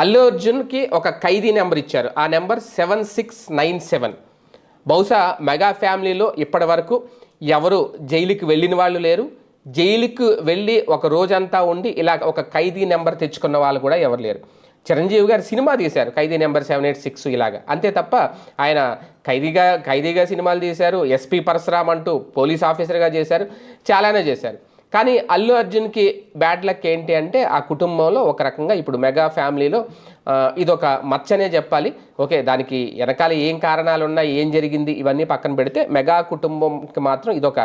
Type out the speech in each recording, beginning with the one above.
అల్లు అర్జున్కి ఒక ఖైదీ నెంబర్ ఇచ్చారు. ఆ number seven six nine seven. బహుశా మెగా ఫ్యామిలీలో ఇప్పటి వరకు ఎవరు జైలుకి వెళ్ళిన వాళ్ళు లేరు. జైలుకు వెళ్ళి ఒక రోజంతా ఉండి ఇలా ఒక ఖైదీ నెంబర్ తెచ్చుకున్న వాళ్ళు కూడా ఎవరు లేరు. చిరంజీవి గారు సినిమా తీశారు Khaidi number seven eight six ఇలాగా. అంతే తప్ప ఆయన ఖైదీగా ఖైదీగా సినిమాలు తీశారు ఎస్పీ పరశురామ్ అంటూ పోలీస్ ఆఫీసర్గా చేశారు చాలానే చేశారు. కానీ అల్లు అర్జున్కి బ్యాడ్ లక్ ఏంటి అంటే ఆ కుటుంబంలో ఒక రకంగా ఇప్పుడు మెగా ఫ్యామిలీలో ఇదొక మచ్చనే చెప్పాలి. ఓకే దానికి వెనకాల ఏం కారణాలు ఉన్నాయి ఏం జరిగింది ఇవన్నీ పక్కన పెడితే మెగా కుటుంబంకి మాత్రం ఇదొక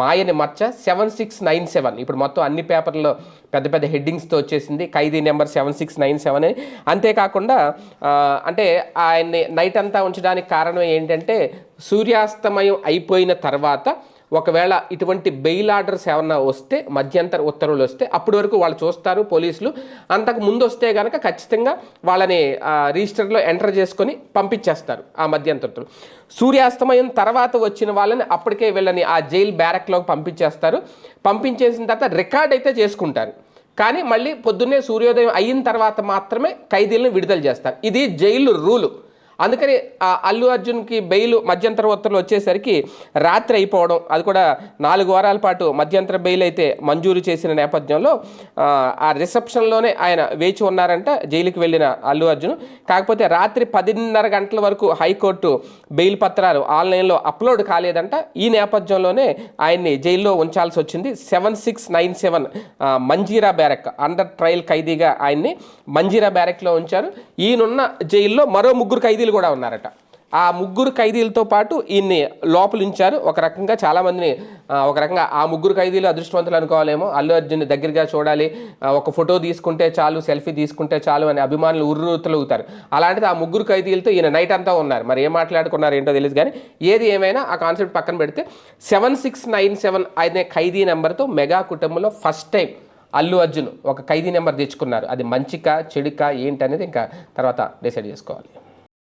మాయని మచ్చ. Seven six nine seven. ఇప్పుడు మొత్తం అన్ని పేపర్లో పెద్ద పెద్ద హెడ్డింగ్స్తో వచ్చేసింది. ఖైదీ number seven six nine seven అని. అంతేకాకుండా అంటే ఆయన్ని నైట్ అంతా ఉంచడానికి కారణం ఏంటంటే సూర్యాస్తమయం అయిపోయిన తర్వాత ఒకవేళ ఇటువంటి బెయిల్ ఆర్డర్స్ ఏమన్నా వస్తే మధ్యంతర ఉత్తర్వులు వస్తే అప్పటి వరకు వాళ్ళు చూస్తారు పోలీసులు. అంతకు ముందు వస్తే కనుక ఖచ్చితంగా వాళ్ళని రిజిస్టర్లో ఎంటర్ చేసుకొని పంపించేస్తారు ఆ మధ్యంతర ఉత్తర్వులు సూర్యాస్తమయం తర్వాత వచ్చిన వాళ్ళని అప్పటికే వీళ్ళని ఆ జైలు బ్యారక్లోకి పంపించేస్తారు. పంపించేసిన తర్వాత రికార్డ్ అయితే చేసుకుంటారు. కానీ మళ్ళీ పొద్దున్నే సూర్యోదయం అయిన తర్వాత మాత్రమే ఖైదీలను విడుదల చేస్తారు. ఇది జైలు రూలు అందుకని ఆ అల్లు అర్జున్కి బెయిల్ మధ్యంతర ఉత్తర్వులు వచ్చేసరికి రాత్రి అయిపోవడం అది కూడా నాలుగు వారాల పాటు మధ్యంతర బెయిల్ అయితే మంజూరు చేసిన నేపథ్యంలో ఆ, రిసెప్షన్లోనే ఆయన వేచి ఉన్నారంట జైలుకి వెళ్ళిన అల్లు అర్జున్. కాకపోతే రాత్రి పదిన్నర గంటల వరకు హైకోర్టు బెయిల్ పత్రాలు ఆన్లైన్లో అప్లోడ్ కాలేదంట. ఈ నేపథ్యంలోనే ఆయన్ని జైల్లో ఉంచాల్సి వచ్చింది. Seven six nine seven Manjeera barrack under trial ఖైదీగా ఆయన్ని మంజీరా బ్యారక్లో ఉంచారు. ఈయనున్న జైల్లో మరో ముగ్గురు ఖైదీలు కూడా ఉన్నారట. ఆ ముగ్గురు ఖైదీలతో పాటు ఈయన్ని లోపలించారు. ఒక రకంగా చాలామందిని ఒక రకంగా ఆ ముగ్గురు ఖైదీలు అదృష్టవంతులు అనుకోవాలేమో. అల్లు అర్జున్ దగ్గరగా చూడాలి. ఒక ఫోటో తీసుకుంటే చాలు సెల్ఫీ తీసుకుంటే చాలు అని అభిమానులు ఉర్రూతలుగుతారు అలాంటిది ఆ ముగ్గురు ఖైదీలతో ఈయన నైట్ అంతా ఉన్నారు. మరి ఏం మాట్లాడుకున్నారు ఏంటో తెలియదు కానీ ఏది ఏమైనా ఆ కాన్సెప్ట్ పక్కన పెడితే సెవెన్ సిక్స్ నైన్ సెవెన్ అనే ఖైదీ నెంబర్తో మెగా కుటుంబంలో ఫస్ట్ టైం అల్లు అర్జున్ ఒక ఖైదీ నెంబర్ తెచ్చుకున్నారు. అది మంచికా చెడుకా ఏంటి అనేది ఇంకా తర్వాత డిసైడ్ చేసుకోవాలి.